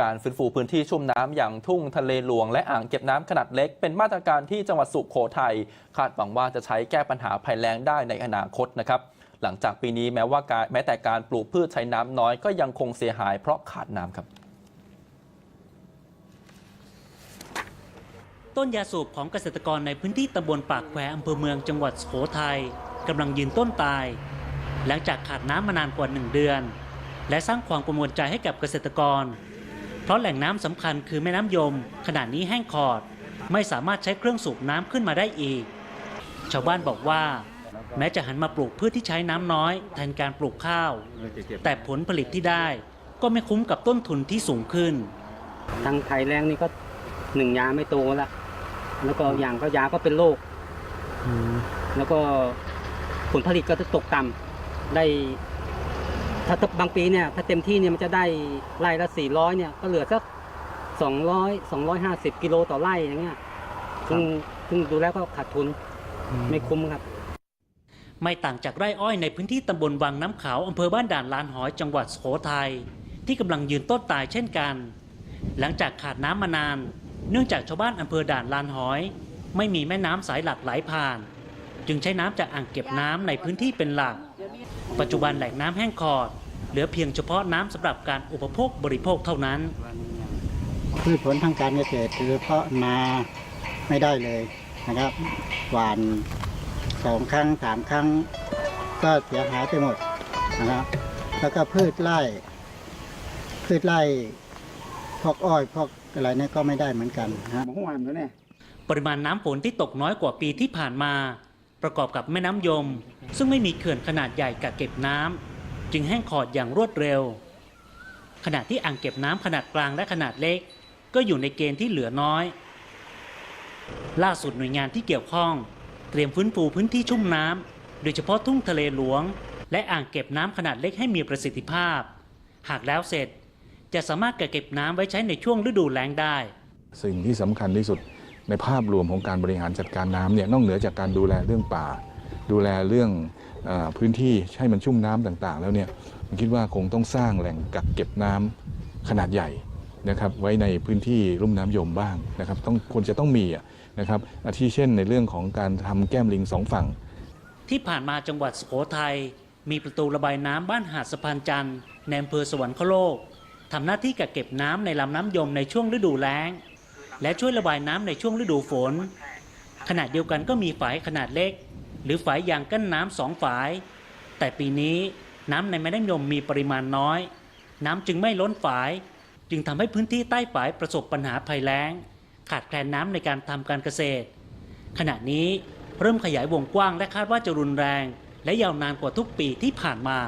การฟื้นฟูพื้นที่ชุ่มน้ำอย่างทุ่งทะเลหลวงและอ่างเก็บน้ำขนาดเล็ก เป็นมาตรการที่จังหวัดสุโขทัยคาดหวังว่าจะใช้แก้ปัญหาภัยแล้งได้ในอนาคตนะครับ หลังจากปีนี้แม้ว่าการแม้แต่การปลูกพืชใช้น้ำน้อยก็ยังคงเสียหายเพราะขาดน้ำครับต้นยาสูบของเกษตรกรในพื้นที่ตำบลปากแควอำเภอเมืองจังหวัดสุโขทัยกำลังยืนต้นตาย หลังจากขาดน้ำมานานกว่าหนึ่งเดือน และสร้างความกังวลใจให้กับเกษตรกร เพราะแหล่งน้ำสำคัญคือแม่น้ำยม ขณะนี้แห้งขอด ไม่สามารถใช้เครื่องสูบน้ำขึ้นมาได้อีก ชาวบ้านบอกว่า แม้จะหันมาปลูกพืชที่ใช้น้ำน้อย แทนการปลูกข้าว แต่ผลผลิตที่ได้ก็ไม่คุ้มกับต้นทุนที่สูงขึ้น ทางไทยแรงนี่ก็หนึ่งยาไม่โตแล้วแล้วก็อย่างก็ยาก็เป็นโรคแล้วก็ผลผลิตก็จะตกต่ำได้ ถ้าบางปีเนี่ยถ้าเต็มที่เนี่ยมันจะได้ไร่ละสี่ร้อยเนี่ยก็เหลือสักสองร้อยสองร้อยห้าสิบกิโลต่อไร่อย่างเงี้ยซึ่งซึ่งดูแล้วก็ขาดทุนไม่คุ้มครับ ไม่ต่างจากไร่อ้อยในพื้นที่ตำบลวังน้ำขาวอำเภอบ้านด่านลานหอยจังหวัดสุโขทัยที่กำลังยืนต้นตายเช่นกัน หลังจากขาดน้ำมานาน เนื่องจากชาวบ้านอำเภอด่านลานหอย ไม่มีแม่น้ำสายหลักไหลผ่าน จึงใช้น้ำจากอ่างเก็บน้ำในพื้นที่เป็นหลัก ปัจจุบันแหล่งน้ำแห้งขอด เหลือเพียงเฉพาะน้ำสำหรับการอุปโภคบริโภคเท่านั้น พืชผลทางการเกษตรคือเพาะนาไม่ได้เลยนะครับ หวานสองครั้งสามครั้ง ก็เสียหายไปหมดนะครับ แล้วก็พืชไร่ พืชไร่พวกอ้อยพวกอะไรเนี่ยก็ไม่ได้เหมือนกันนะครับปริมาณน้ำฝนที่ตกน้อยกว่าปีที่ผ่านมา ประกอบกับแม่น้ำยม ซึ่งไม่มีเขื่อนขนาดใหญ่กักเก็บน้ำจึงแห้งขอดอย่างรวดเร็ว ขณะที่อ่างเก็บน้ำขนาดกลางและขนาดเล็ก ก็อยู่ในเกณฑ์ที่เหลือน้อย ล่าสุดหน่วยงานที่เกี่ยวข้อง เตรียมฟื้นฟูพื้นที่ชุ่มน้ำโดยเฉพาะทุ่งทะเลหลวง และอ่างเก็บน้ำขนาดเล็กให้มีประสิทธิภาพ หากแล้วเสร็จจะสามารถกักเก็บน้ำไว้ใช้ในช่วงฤดูแล้งได้ สิ่งที่สำคัญที่สุด ในภาพรวมของการบริหารจัดการน้ำเนี่ยนอกเหนือจากการดูแลเรื่องป่า ดูแลเรื่องอพื้นที่ให้มันชุ่มน้ำต่างๆ แล้วเนี่ยผมคิดว่าคงต้องสร้างแหล่งกักเก็บน้ำขนาดใหญ่นะครับไว้ในพื้นที่ลุ่มน้ำยมบ้างนะครับต้องควรจะต้องมีนะครับอาทิเช่นในเรื่องของการทำแก้มลิงสองฝั่ง ที่ผ่านมาจังหวัดสุโขทัยมีประตูระบายน้ำบ้านหาดสะพานจันทร์ในอำเภอสวรรคโลกทำหน้าที่กักเก็บน้ำในลำน้ำยมในช่วงฤดูแล้ง และช่วยระบายน้ำในช่วงฤดูฝน ขณะเดียวกันก็มีฝายขนาดเล็ก หรือฝายยางกั้นน้ำสองฝาย แต่ปีนี้น้ำในแม่น้ำยมมีปริมาณน้อย น้ำจึงไม่ล้นฝาย จึงทำให้พื้นที่ใต้ฝายประสบปัญหาภัยแล้ง ขาดแคลนน้ำในการทำการเกษตร ขณะนี้เริ่มขยายวงกว้างและคาดว่าจะรุนแรง และยาวนานกว่าทุกปีที่ผ่านมา